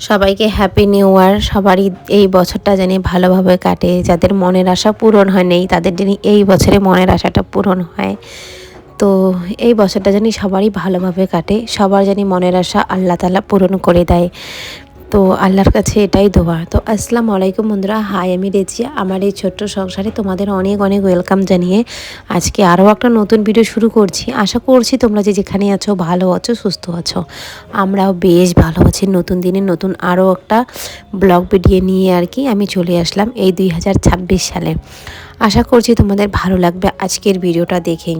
সবাইকে happy new year সবারই এই বছরটা যেন ভালোভাবে কাটে। যাদের মনের আশা পূরণ হয় নেই, তাদের জানি এই বছরে মনের আশাটা পূরণ হয়। তো এই বছরটা যেন সবারই ভালোভাবে কাটে। সবার যেন মনের আশা আল্লাহ তালা পূরণ করে দেয়। তো আল্লাহর কাছে এটাই দোয়া। তো আসসালামু আলাইকুম বন্ধুরা, হাই, আমি রেজিয়া আমার এই ছোট্ট সংসারে তোমাদের অনেক অনেক ওয়েলকাম জানিয়ে আজকে আরও একটা নতুন ভিডিও শুরু করছি। আশা করছি তোমরা যে যেখানে আছো ভালো আছো, সুস্থ আছো। আমরাও বেশ ভালো আছি। নতুন দিনে নতুন আরও একটা ব্লগ ভিডিও নিয়ে আর কি আমি চলে আসলাম এই দুই হাজার ছাব্বিশ সালে। আশা করছি তোমাদের ভালো লাগবে আজকের ভিডিওটা দেখেই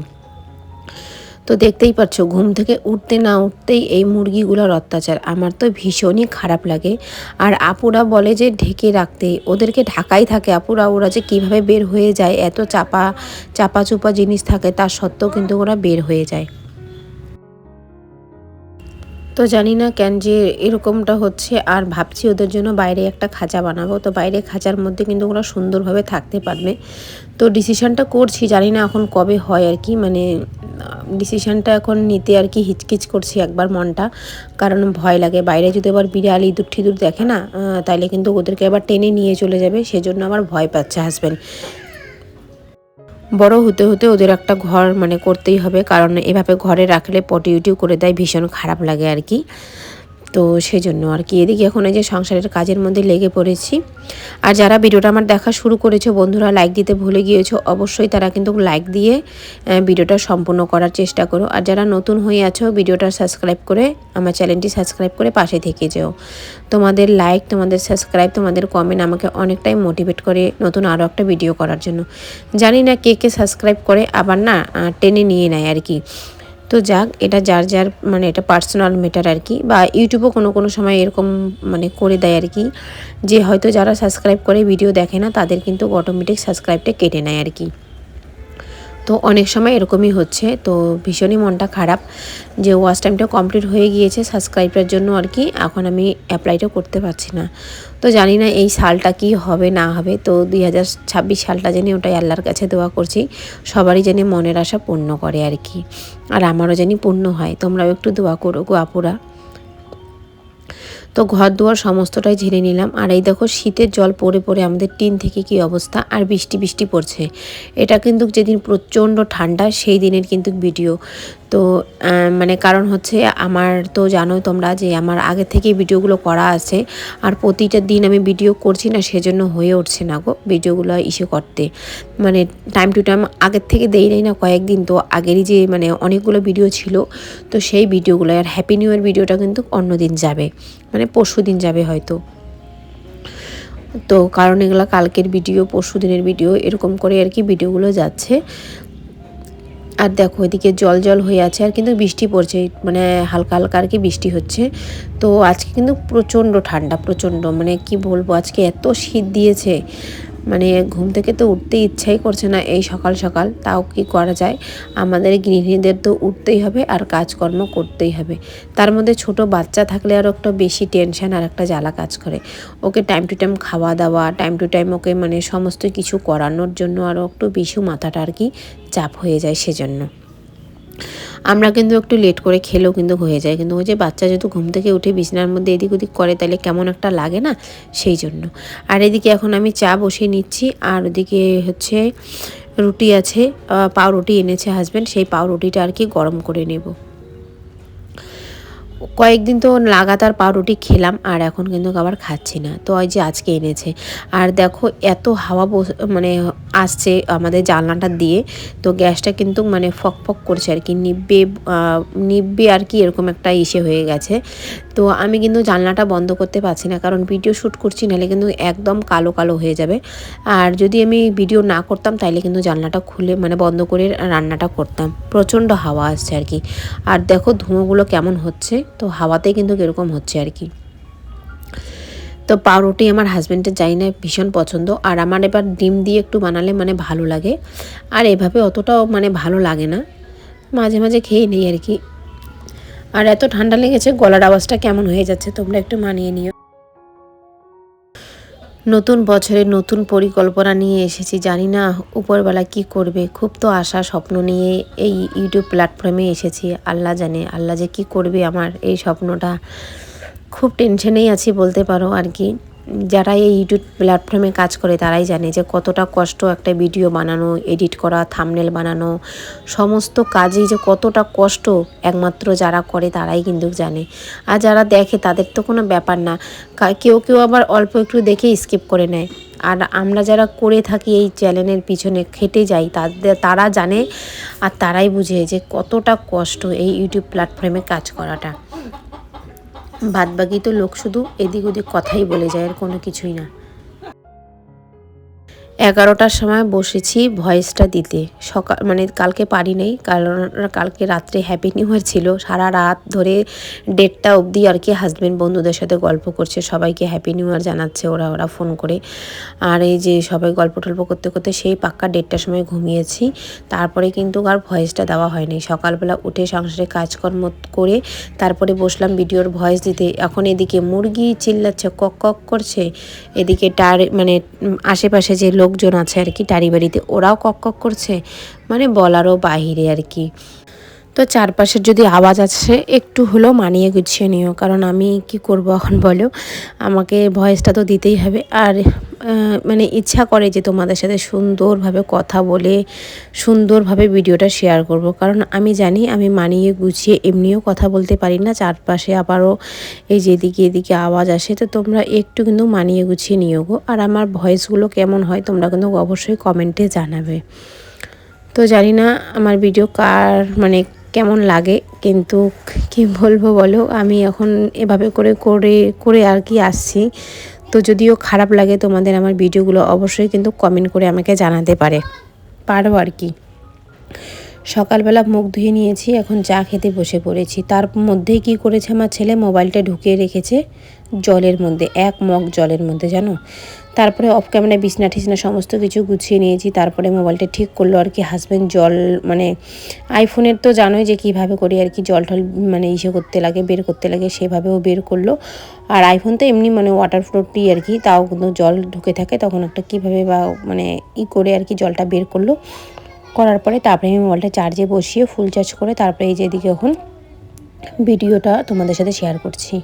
তো দেখতেই পাচ্ছ, ঘুম থেকে উঠতে না উঠতেই এই মুরগিগুলোর অত্যাচার। আমার তো ভীষণই খারাপ লাগে। আর আপুরা বলে যে ঢেকে রাখতে, ওদেরকে ঢাকাই থাকে। আপুরা, ওরা যে কীভাবে বের হয়ে যায়, এত চাপা চাপা চুপা জিনিস থাকে তার সত্ত্বেও কিন্তু ওরা বের হয়ে যায়। তো জানি না কেন যে এরকমটা হচ্ছে, আর ভাবছি ওদের জন্য বাইরে একটা খাঁচা বানাবো। তো বাইরে খাঁচার মধ্যে কিন্তু ওরা সুন্দরভাবে থাকতে পারবে। তো ডিসিশনটা করছি, জানি না এখন কবে হয় আর কি মানে ডিসিশানটা এখন নিতে আর কি হিচকিচ করছি একবার মনটা। কারণ ভয় লাগে। বাইরে যদি আবার বিড়াল ইঁদুর ঠিদুর দেখে না তাহলে কিন্তু ওদেরকে আবার টেনে নিয়ে চলে যাবে। সেজন্য আমার ভয় পাচ্ছে হাজব্যান্ড বড় হতে হতে ওদের একটা ঘর মানে করতেই হবে। কারণ এভাবে ঘরে রাখলে পটি উটিও করে দেয়, ভীষণ খারাপ লাগে আর কি। তো সেই জন্য আর কি। এদিকে এখন এই যে সংসারের কাজের মধ্যে লেগে পড়েছি। আর যারা ভিডিওটা আমার দেখা শুরু করেছ, বন্ধুরা লাইক দিতে ভুলে গিয়েছো, অবশ্যই তারা কিন্তু লাইক দিয়ে ভিডিওটা সম্পূর্ণ করার চেষ্টা করো। আর যারা নতুন হয়ে আছো, ভিডিওটা সাবস্ক্রাইব করে আমার চ্যানেলটি সাবস্ক্রাইব করে পাশে থেকে যেও। তোমাদের লাইক তোমাদের সাবস্ক্রাইব তোমাদের কমেন্ট আমাকে অনেকটাই মোটিভেট করে নতুন আরও একটা ভিডিও করার জন্য। জানি না কে কে সাবস্ক্রাইব করে, আবার না টেনে নিয়ে নেয় আর কি। তো যাক, এটা যার যার মানে এটা পার্সোনাল ম্যাটার আর কি, বা ইউটিউবও কোনো কোনো সময় এরকম মানে করে দেয় আর কি, যে হয়তো যারা সাবস্ক্রাইব করে ভিডিও দেখে না, তাদের কিন্তু অটোমেটিক সাবস্ক্রাইবটা কেটে নেয় আর কি। তো অনেক সময় এরকমই হচ্ছে। তো ভীষণই মনটা খারাপ যে ওয়াশ টাইমটা কমপ্লিট হয়ে গিয়েছে সাবস্ক্রাইবের জন্য আর কি। এখন আমি অ্যাপ্লাইটা করতে পারছি না। তো জানি না এই সালটা কি হবে, না হবে। তো দুই হাজার ছাব্বিশ সালটা জানি ওটাই আল্লাহর কাছে দোয়া করছি। সবারই জানি মনের আশা পূর্ণ করে আর কি। আর আমারও জানি পূর্ণ হয়। তোমরাও একটু দোয়া করো গো আপুরা। তো ঘর দুয়ার সমস্তটাই ঝেড়ে নিলাম। আর এই দেখো, শীতের জল পড়ে পড়ে আমাদের টিন থেকে কি অবস্থা? আর বৃষ্টি বৃষ্টি পড়ছে। এটা কিন্তু যেদিন প্রচণ্ড ঠান্ডা, সেই দিনের কিন্তু ভিডিও তো মানে কারণ হচ্ছে আমার তো জানো তোমরা যে আমার আগে থেকেই ভিডিওগুলো করা আছে। আর প্রতিটা দিন আমি ভিডিও করছি না, সেজন্য হয়ে উঠছে না গো ভিডিওগুলো ইস্যু করতে। মানে টাইম টু টাইম আগের থেকে দেই নাই না কয়েকদিন, তো আগেরই যে মানে অনেকগুলো ভিডিও ছিল, তো সেই ভিডিওগুলো আর হ্যাপি নিউ ইয়ার ভিডিওটা কিন্তু অন্য দিন যাবে মানে পরশু দিন যাবে হয়তো। তো কারণ এগুলো কালকের ভিডিও, পরশু দিনের ভিডিও, এরকম করে আর কি ভিডিওগুলো যাচ্ছে। আর দেখো, এদিকে জল জল হয়ে আছে আর কিন্তু বৃষ্টি পড়ছে মানে হালকা হালকা আর কি বৃষ্টি হচ্ছে। তো আজকে কিন্তু প্রচণ্ড ঠান্ডা, প্রচণ্ড মানে কি বলব, আজকে এত শীত দিয়েছে। মানে ঘুম থেকে তো উঠতে ইচ্ছাই করছে না এই সকাল সকাল, তাও কি করা যায়? আমাদের গৃহিণীদের তো উঠতেই হবে আর কাজকর্ম করতেই হবে। তার মধ্যে ছোট বাচ্চা থাকলে আরও একটা বেশি টেনশান আর একটা জ্বালা কাজ করে। ওকে টাইম টু টাইম খাওয়া দাওয়া টাইম টু টাইম ওকে মানে সমস্ত কিছু করানোর জন্য আরও একটু বেশি মাথাটা আর কি চাপ হয়ে যায় সেজন্য। আমরা কিন্তু একটু লেট করে খেলেও কিন্তু হয়ে যায়। কিন্তু ওই যে বাচ্চা যেহেতু ঘুম থেকে উঠে বিছানার মধ্যে এদিক ওদিক করে, তাহলে কেমন একটা লাগে না? সেই জন্য। আর এদিকে এখন আমি চা বসিয়ে নিচ্ছি। আর ওদিকে হচ্ছে রুটি আছে পাউরুটি এনেছে হাজব্যান্ড সেই পাউরুটিটা আর কি গরম করে নেব। কয়েকদিন তো লাগাতার পাউরুটি খেলাম, আর এখন কিন্তু আবার খাচ্ছি না। তো ওই যে আজকে এনেছে। আর দেখো, এত হাওয়া মানে আসছে আমাদের জানলাটা দিয়ে, তো গ্যাসটা কিন্তু মানে ফক ফক করছে আর কি। নিব্বে নিব্বে আর কি এরকম একটা ইসে হয়ে গেছে। তো আমি কিন্তু জানলাটা বন্ধ করতে পারছি না, কারণ ভিডিও শ্যুট করছি, নাহলে কিন্তু একদম কালো কালো হয়ে যাবে। আর যদি আমি ভিডিও না করতাম, তাইলে কিন্তু জানলাটা খুলে মানে বন্ধ করে রান্নাটা করতাম। প্রচণ্ড হাওয়া আসছে আর কি। আর দেখো ধুঁয়োগুলো কেমন হচ্ছে, তো হাওয়াতেই কিন্তু কীরকম হচ্ছে আর কি। তো পাউরুটি আমার হাজব্যান্ডের যাই না ভীষণ পছন্দ, আর আমার এবার ডিম দিয়ে একটু বানালে মানে ভালো লাগে। আর এভাবে অতটাও মানে ভালো লাগে না। মাঝে মাঝে খেয়ে নেই আর কি। আর এত ঠান্ডা লেগেছে, গলার আওয়াজটা কেমন হয়ে যাচ্ছে তোমরা একটু মানিয়ে নিও। নতুন বছরে নতুন পরিকল্পনা নিয়ে এসেছি, জানি না উপরবেলা কি করবে, খুব তো আশা, স্বপ্ন নিয়ে এই ইউটিউব প্ল্যাটফর্মে এসেছি, আল্লাহ জানে, আল্লাহ যে কি করবে আমার এই স্বপ্নটা। খুব টেনশনেই আছি বলতে পারো আর কি। যারা এই ইউটিউব প্ল্যাটফর্মে কাজ করে, তারাই জানে যে কতটা কষ্ট একটা ভিডিও বানানো এডিট করা থামনেল বানানো, সমস্ত কাজেই যে কতটা কষ্ট একমাত্র যারা করে, তারাই কিন্তু জানে। আর যারা দেখে, তাদের তো কোনো ব্যাপার না। কেউ কেউ আবার অল্প একটু দেখে স্কিপ করে নেয়। আর আমরা যারা করে থাকি এই চ্যানেলের পিছনে, খেটে যাই, তাদের, তারা জানে আর তারাই বুঝে যে কতটা কষ্ট এই ইউটিউব প্ল্যাটফর্মে কাজ করাটা। বাদবাকি তো লোক শুধু এদিক ওদিক কথাই বলে যায় আর কোনো কিছুই না। এগারোটার সময় বসেছি ভয়েসটা দিতে। সকাল মানে কালকে পারি নাই, কারণ কালকে রাত্রে হ্যাপি নিউ ইয়ার ছিল। সারা রাত ধরে ডেটটা অবধি আর কি হাজব্যান্ড বন্ধুদের সাথে গল্প করছে, সবাইকে হ্যাপি নিউ ইয়ার জানাচ্ছে ওরা ওরা ফোন করে। আর এই যে সবাই গল্প টল্প করতে করতে সেই পাক্কা ডেটটার সময় ঘুমিয়েছি। তারপরে কিন্তু আর ভয়েসটা দেওয়া হয়নি সকালবেলা উঠে সংসারে কাজকর্ম করে তারপরে বসলাম ভিডিওর ভয়েস দিতে। এখন এদিকে মুরগি চিল্লাচ্ছে, কক কক করছে। এদিকে টার মানে আশেপাশে যে লোকজন আছে আর কি টাড়ি বাড়িতে ওরাও কক কক করছে মানে বলারও বাহিরে আর কি। তো চারপাশের যদি আওয়াজ আছে একটু হলেও মানিয়ে গুছিয়ে নিও। কারণ আমি কি করব এখন বলো? আমাকে ভয়েসটা তো দিতেই হবে। আর মানে ইচ্ছা করে যে তোমাদের সাথে সুন্দরভাবে কথা বলে, সুন্দরভাবে ভিডিওটা শেয়ার করব। কারণ আমি জানি আমি মানিয়ে গুছিয়ে এমনিও কথা বলতে পারি না, চারপাশে আবারও এই যে এদিকে এদিকে আওয়াজ আসে। তো তোমরা একটু কিন্তু মানিয়ে গুছিয়ে নিও গো। আর আমার ভয়েসগুলো কেমন হয় তোমরা কিন্তু অবশ্যই কমেন্টে জানাবে। তো জানি না আমার ভিডিও কার মানে কেমন লাগে, কিন্তু কি বলব বলো, আমি এখন এভাবে করে করে করে আর কি আসছি। তো যদিও খারাপ লাগে তোমাদের আমার ভিডিওগুলো, অবশ্যই কিন্তু কমেন্ট করে আমাকে জানাতে পারে। পারো আর কি। সকালবেলা মুখ ধুয়ে নিয়েছি, এখন চা খেতে বসে পড়েছি। তার মধ্যেই কি করেছে আমার ছেলে? মোবাইলটা ঢুকিয়ে রেখেছে জলের মধ্যে, এক মগ জলের মধ্যে, জানো? তারপরে অফ ক্যামেরা বিছনা টিছনা সমস্ত কিছু গুছিয়ে নিয়েছি, তারপরে মোবাইলটা ঠিক করল আর কি হাজব্যান্ড জল মানে আইফোনের তো জানোই যে কীভাবে করি আর কি, জল টল মানে ইসে করতে লাগে, বের করতে লাগে, সেভাবেও বের করল। আর আইফোন তো এমনি মানে ওয়াটার ফ্লোরটি আর কি, তাও কিন্তু জল ঢুকে থাকে, তখন একটা কীভাবে বা মানে ই করে আর কি জলটা বের করল। করার পরে তারপরে আমি মোবাইলটা চার্জে বসিয়ে ফুল চার্জ করে তারপরে এই যেদিকে এখন ভিডিওটা তোমাদের সাথে শেয়ার করছি।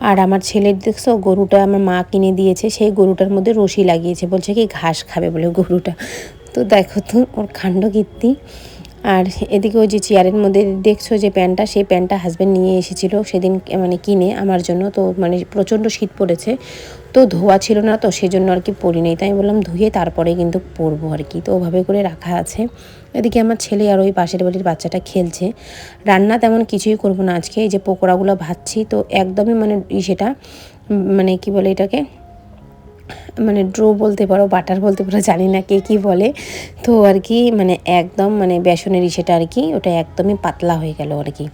আর আমার ছেলের দেখছ, গরুটা আমার মা কিনে দিয়েছে, সেই গরুটার মধ্যে রশি লাগিয়েছে, বলছে কি ঘাস খাবে বলে গরুটা। তো দেখো তো, ওর কাণ্ড কীর্তি। আর এদিকে ওই যে চেয়ারের মধ্যে দেখছ যে প্যান্টটা, সেই প্যান্টটা হাজব্যান্ড নিয়ে এসেছিল সেদিন মানে কিনে আমার জন্য। তো মানে প্রচণ্ড শীত পড়েছে, তো ধোয়া ছিল না তো সেজন্য আর কি পরি নেই। তাই বললাম ধুয়ে তারপরে কিন্তু পরবো আর কি। তো ওভাবে করে রাখা আছে। এদিকে আমার ছেলে আর ওই পাশের বাড়ির বাচ্চাটা খেলছে। রান্না তেমন কিছুই করব না আজকে। এই যে পকোড়াগুলো ভাজছি, তো একদমই মানে সেটা মানে কি বলে এটাকে মানে ড্রো বলতে পারো, বাটার বলতে পারো, জানি না কে কী বলে। তো আর কি মানে একদম মানে বেসনের ইসেটা আর কি, ওটা একদমই পাতলা হয়ে গেল আর কি।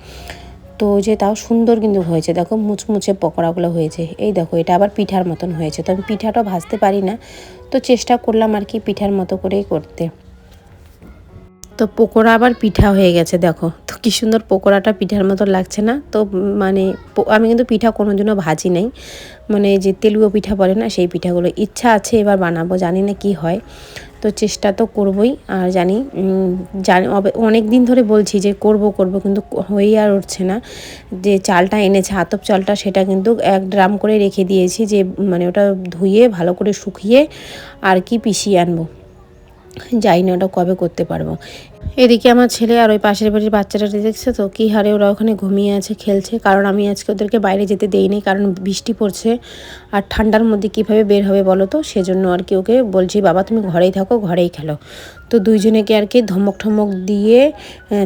তো যে তাও সুন্দর কিন্তু হয়েছে, দেখো মুচমুচে পকোড়াগুলো হয়েছে। এই দেখো, এটা আবার পিঠার মতন হয়েছে। তো আমি পিঠাটা ভাজতে পারি না, তো চেষ্টা করলাম আর কি পিঠার মতো করেই করতে। তো পকোড়া আবার পিঠা হয়ে গেছে, দেখো। তো কি সুন্দর পকোড়াটা পিঠার মতো লাগছে না? তো মানে আমি কিন্তু পিঠা কোনোদিনও ভাজি নাই। মানে যে তেলুয়া পিঠা বলে না, সেই পিঠাগুলো ইচ্ছা আছে এবার বানাবো, জানি না কি হয়। তো চেষ্টা তো করবই, আর জানি জানি অনেক দিন ধরে বলছি যে করব করব, কিন্তু হয়েই আর উঠছে না। যে চালটা এনেছে, আতপ চালটা, সেটা কিন্তু এক ড্রাম করে রেখে দিয়েছি যে মানে ওটা ধুয়ে, ভালো করে শুকিয়ে আর কি পিষিয়ে আনব। যাই না ওটা কবে করতে পারব। এদিকে আমার ছেলে আর ওই পাশের বাড়ির বাচ্চাটা দেখছে তো, কী হারে ওরা ওখানে ঘুমিয়ে আছে, খেলছে। কারণ আমি আজকে ওদেরকে বাইরে যেতে দেইনি, কারণ বৃষ্টি পড়ছে। আর ঠান্ডার মধ্যে কীভাবে বের হবে বলো তো? সেজন্য আর কি ওকে বলছি, বাবা, তুমি ঘরেই থাকো, ঘরেই খেলো। তো দুইজনেকে আর কি ধমক ঠমক দিয়ে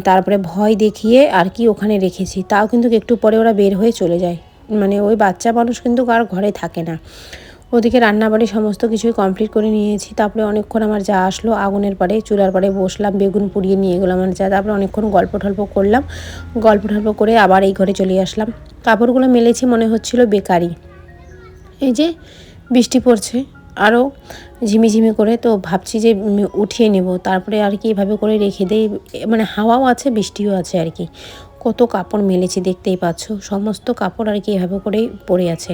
তারপরে ভয় দেখিয়ে আর কি ওখানে রেখেছি। তাও কিন্তু একটু পরে ওরা বের হয়ে চলে যায়। মানে ওই বাচ্চা মানুষ কিন্তু আর ঘরে থাকে না। ওদিকে রান্নাবাড়ি সমস্ত কিছুই কমপ্লিট করে নিয়েছি। তারপরে অনেকক্ষণ আমার যা আসলো, আগুনের পাড়ে, চুলার পাড়ে বসলাম, বেগুন পুড়িয়ে নিয়ে গেলাম আমার যা। তারপরে অনেকক্ষণ গল্প টল্প করলাম। গল্প টল্প করে আবার এই ঘরে চলে আসলাম। কাপড়গুলো মেলেছি মনে হচ্ছিল বেকারি। এই যে বৃষ্টি পড়ছে আরও ঝিমিঝিমি করে, তো ভাবছি যে উঠিয়ে নেব। তারপরে আর কি এভাবে করে রেখে দেই মানে হাওয়াও আছে, বৃষ্টিও আছে আর কি। কত কাপড় মেলেছে দেখতেই পাচ্ছ। সমস্ত কাপড় আর কি এভাবে করেই পড়ে আছে।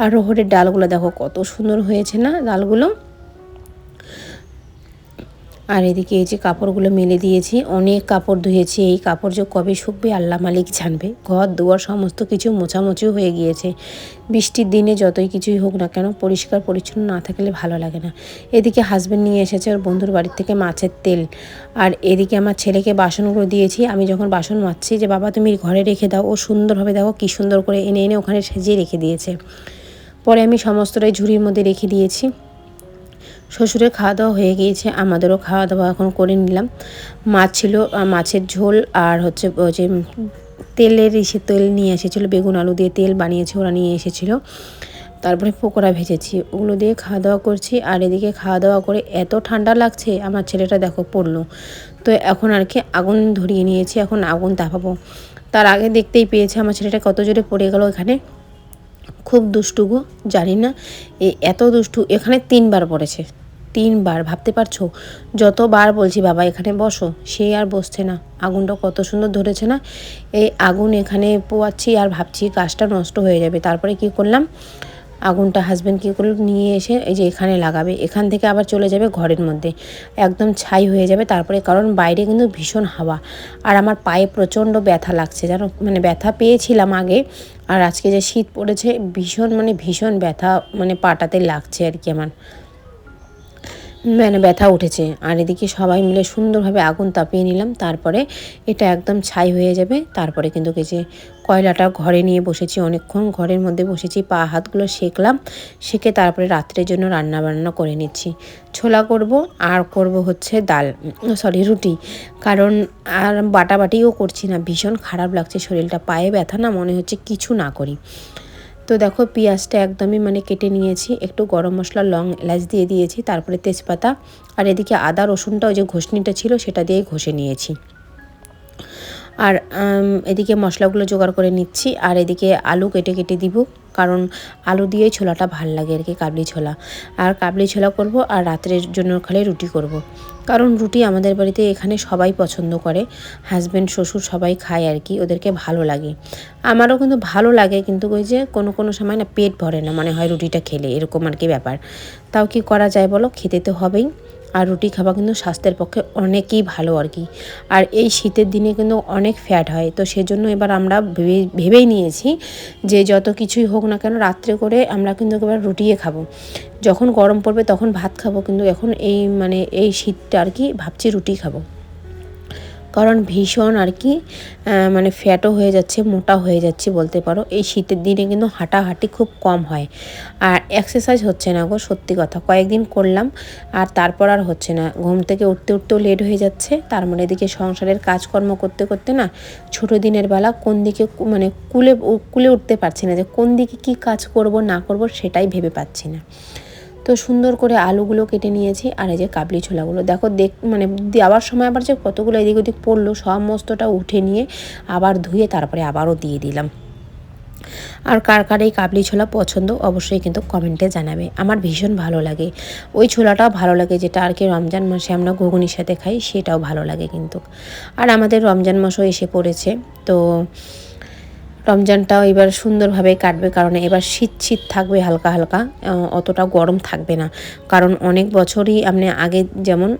আর রোহরের ডালগুলো দেখো কত সুন্দর হয়েছে না ডালগুলো? আর এদিকে এই যে কাপড়গুলো মেলে দিয়েছি, অনেক কাপড় ধুয়েছি। এই কাপড় যে কবে শুকবে আল্লাহ মালিক জানবে। ঘর, দুয়ার, সমস্ত কিছু মোছামুছিও হয়ে গিয়েছে। বৃষ্টির দিনে যতই কিছুই হোক না কেন পরিষ্কার পরিচ্ছন্ন না থাকলে ভালো লাগে না। এদিকে হাজব্যান্ড নিয়ে এসেছে ওর বন্ধুর বাড়ির থেকে মাছের তেল। আর এদিকে আমার ছেলেকে বাসনগুলো দিয়েছি। আমি যখন বাসন মাজছি যে, বাবা, তুমি ঘরে রেখে দাও। ও সুন্দরভাবে দেখো কী সুন্দর করে এনে এনে ওখানে সাজিয়ে রেখে দিয়েছে। পরে আমি সমস্তটাই ঝুড়ির মধ্যে রেখে দিয়েছি। শ্বশুরের খাওয়া দাওয়া হয়ে গিয়েছে, আমাদেরও খাওয়া দাওয়া এখন করে নিলাম। মাছ ছিল মাছের ঝোল আর হচ্ছে যে তেলের ইসে তেল নিয়ে এসেছিল, বেগুন, আলু দিয়ে তেল বানিয়েছে, ওরা নিয়ে এসেছিল। তারপরে পকোড়া ভেজেছি, ওগুলো দিয়ে খাওয়া দাওয়া করছি। আর এদিকে খাওয়া দাওয়া করে এত ঠান্ডা লাগছে, আমার ছেলেটা দেখো পড়ল। তো এখন আর কি আগুন ধরিয়ে নিয়েছি, এখন আগুন তাপাবো। তার আগে দেখতেই পেয়েছে, আমার ছেলেটা কত জোরে পড়ে গেল এখানে খুব দুষ্টু গো, জানি না। এত দুষ্টু, এখানে তিনবার পড়েছে। তিনবার, ভাবতে পারছ? যতবার বলছি, বাবা, এখানে বসো। সে আর বসছে না। আগুনটা কত সুন্দর ধরেছে না? এই আগুন এখানে পোয়াচ্ছি আর ভাবছি গাছটা নষ্ট হয়ে যাবে। তারপরে কি করলাম? আগুনটা হাজব্যান্ড কী করল? নিয়ে এসে এই যে এখানে লাগাবে। এখান থেকে আবার চলে যাবে ঘরের মধ্যে। একদম ছাই হয়ে যাবে। তারপরে কারণ বাইরে কিন্তু ভীষণ হাওয়া। আর আমার পায়ে প্রচণ্ড ব্যথা লাগছে, জানো? মানে ব্যথা পেয়েছিলাম আগে। আর আজকে যে শীত পড়েছে, ভীষণ মানে ভীষণ ব্যথা মানে পাটাতে লাগছে আর কি আমার। মানে ব্যথা উঠেছে। আর এদিকে সবাই মিলে সুন্দরভাবে আগুন তাপিয়ে নিলাম। তারপরে এটা একদম ছাই হয়ে যাবে। তারপরে কিন্তু যে কয়লাটা ঘরে নিয়ে বসেছি অনেকক্ষণ, ঘরের মধ্যে বসেছি, পা হাতগুলো সেকলাম, সেকে তারপরে রাত্রের জন্য রান্না বান্না করে নিচ্ছি। ছোলা করব, আর করব হচ্ছে ডাল সরি রুটি। কারণ আর বাটাবাটিও করছি না, ভীষণ খারাপ লাগছে শরীরটা, পায়ে ব্যথা না, মনে হচ্ছে কিছু না করি। তো দেখো পেঁয়াজটা একদমই মানে কেটে নিয়েছি, একটু গরম মশলা, লং এলাচ দিয়ে দিয়েছি, তারপরে তেজপাতা, আর এদিকে আদা, রসুনটা ওই যে ঘষনিটা ছিল সেটা দিয়ে ঘষে নিয়েছি। আর এদিকে মশলাগুলো জোগাড় করে নিচ্ছি, আর এদিকে আলু কেটে কেটে দিব, কারণ আলু দিয়েই ছোলাটা ভালো লাগে আর কি, কাবলি ছোলা। আর কাবলি ছোলা করব, আর রাত্রের জন্য খালি রুটি করব। কারণ রুটি আমাদের বাড়িতে এখানে সবাই পছন্দ করে হাজব্যান্ড শ্বশুর সবাই খায় আর কি, ওদেরকে ভালো লাগে। আমারও কিন্তু ভালো লাগে, কিন্তু ওই যে কোনো কোনো সময় না পেট ভরে না মানে হয় রুটিটা খেলে, এরকম আর কি ব্যাপার। তাও কি করা যায় বলো? খেতে তো হবেই। আর রুটি খাওয়া কিন্তু স্বাস্থ্যের পক্ষে অনেকই ভালো আর কি। আর এই শীতের দিনে কিন্তু অনেক ফ্যাট হয়। তো সেজন্য এবার আমরা ভেবে, ভেবেই নিয়েছি যে যত কিছুই হোক না কেন রাত্রে করে আমরা কিন্তু এবার রুটিয়ে খাব। যখন গরম পড়বে তখন ভাত খাব, কিন্তু এখন এই মানে এই শীতটা আর কি ভাবছি রুটি খাব। কারণ ভীষণ আর কি মানে ফ্যাটও হয়ে যাচ্ছে, মোটা হয়ে যাচ্ছে বলতে পারো। এই শীতের দিনে কিন্তু হাঁটাহাঁটি খুব কম হয়। আর এক্সারসাইজ হচ্ছে না গো, সত্যি কথা। কয়েকদিন করলাম, আর তারপর আর হচ্ছে না। ঘুম থেকে উঠতে উঠতেও লেট হয়ে যাচ্ছে। তার মানে এদিকে সংসারের কাজকর্ম করতে করতে না, ছোটো দিনের বেলা কোন দিকে মানে কুলে কুলে উঠতে পারছি না যে কোন দিকে কি কাজ করব না করব সেটাই ভেবে পাচ্ছি না। তো সুন্দর করে আলুগুলো কেটে নিয়েছি, আর এই যে কাবলি ছোলাগুলো। দেখো দেখ মানে দেওয়ার সময় আবার যে কতগুলো এদিক ওদিক পড়ল, সমস্তটা উঠে নিয়ে আবার ধুয়ে তারপরে আবারও দিয়ে দিলাম। আর কার কার এই কাবলি ছোলা পছন্দ অবশ্যই কিন্তু কমেন্টে জানাবে, আমার ভীষণ ভালো লাগে। ওই ছোলাটাও ভালো লাগে, যেটা আর কি রমজান মাসে আমরা ঘুগনির সাথে খাই, সেটাও ভালো লাগে কিন্তু। আর আমাদের রমজান মাসও এসে পড়েছে, তো রমজানটাও এবার সুন্দরভাবে কাটবে কারণ এবার শীত শীত থাকবে হালকা হালকা অতটা গরম থাকবে না। কারণ অনেক বছরই আপনি আগে যেমন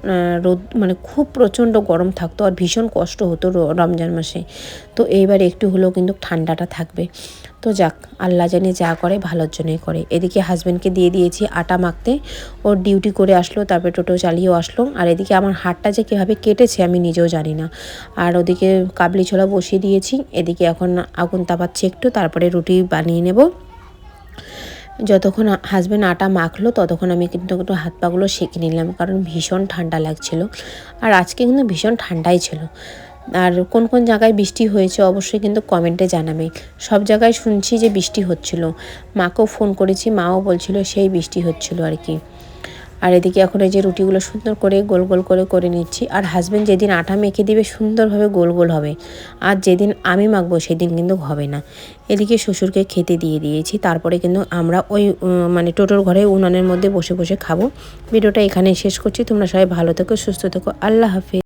রোদ মানে খুব প্রচণ্ড গরম থাকতো আর ভীষণ কষ্ট হতো রমজান মাসে। তো এইবার একটু হলেও কিন্তু ঠান্ডাটা থাকবে। তো যাক, আল্লাহ জানে যা করে, ভালোর জন্যই করে। এদিকে হাজব্যান্ডকে দিয়ে দিয়েছি আটা মাখতে। ওর ডিউটি করে আসলো, তারপরে টোটো চালিয়েও আসলো। আর এদিকে আমার হাটটা যে কীভাবে কেটেছে আমি নিজেও জানি না। আর ওদিকে কাবলি ছোলা বসিয়ে দিয়েছি। এদিকে এখন আগুন তাপাচ্ছি একটু, তারপরে রুটি বানিয়ে নেব। যতক্ষণ হাজব্যান্ড আটা মাখলো, ততক্ষণ আমি কিন্তু একটু হাত পাগুলো সেঁকে নিলাম, কারণ ভীষণ ঠান্ডা লাগছিল। আর আজকে কিন্তু ভীষণ ঠান্ডাই ছিল। আর কোন কোন জায়গায় বৃষ্টি হয়েছে অবশ্যই কিন্তু কমেন্টে জানাবে। সব জায়গায় শুনছি যে বৃষ্টি হচ্ছিল। মাকেও ফোন করেছি, মাও বলছিল সেই বৃষ্টি হচ্ছিল আর কি। আর এদিকে এখন এই যে রুটিগুলো সুন্দর করে গোল গোল করে করে নিচ্ছি। আর হাজব্যান্ড যেদিন আটা মেখে দিবে সুন্দরভাবে গোল গোল হবে। আর যেদিন আমি মাখবো সেদিন কিন্তু হবে না। এদিকে শ্বশুরকে খেতে দিয়ে দিয়েছি। তারপরে কিন্তু আমরা ওই মানে টোটোর ঘরে উনানের মধ্যে বসে বসে খাব। ভিডিওটা এখানে শেষ করছি। তোমরা সবাই ভালো থেকো, সুস্থ থেকো। আল্লাহ হাফিজ।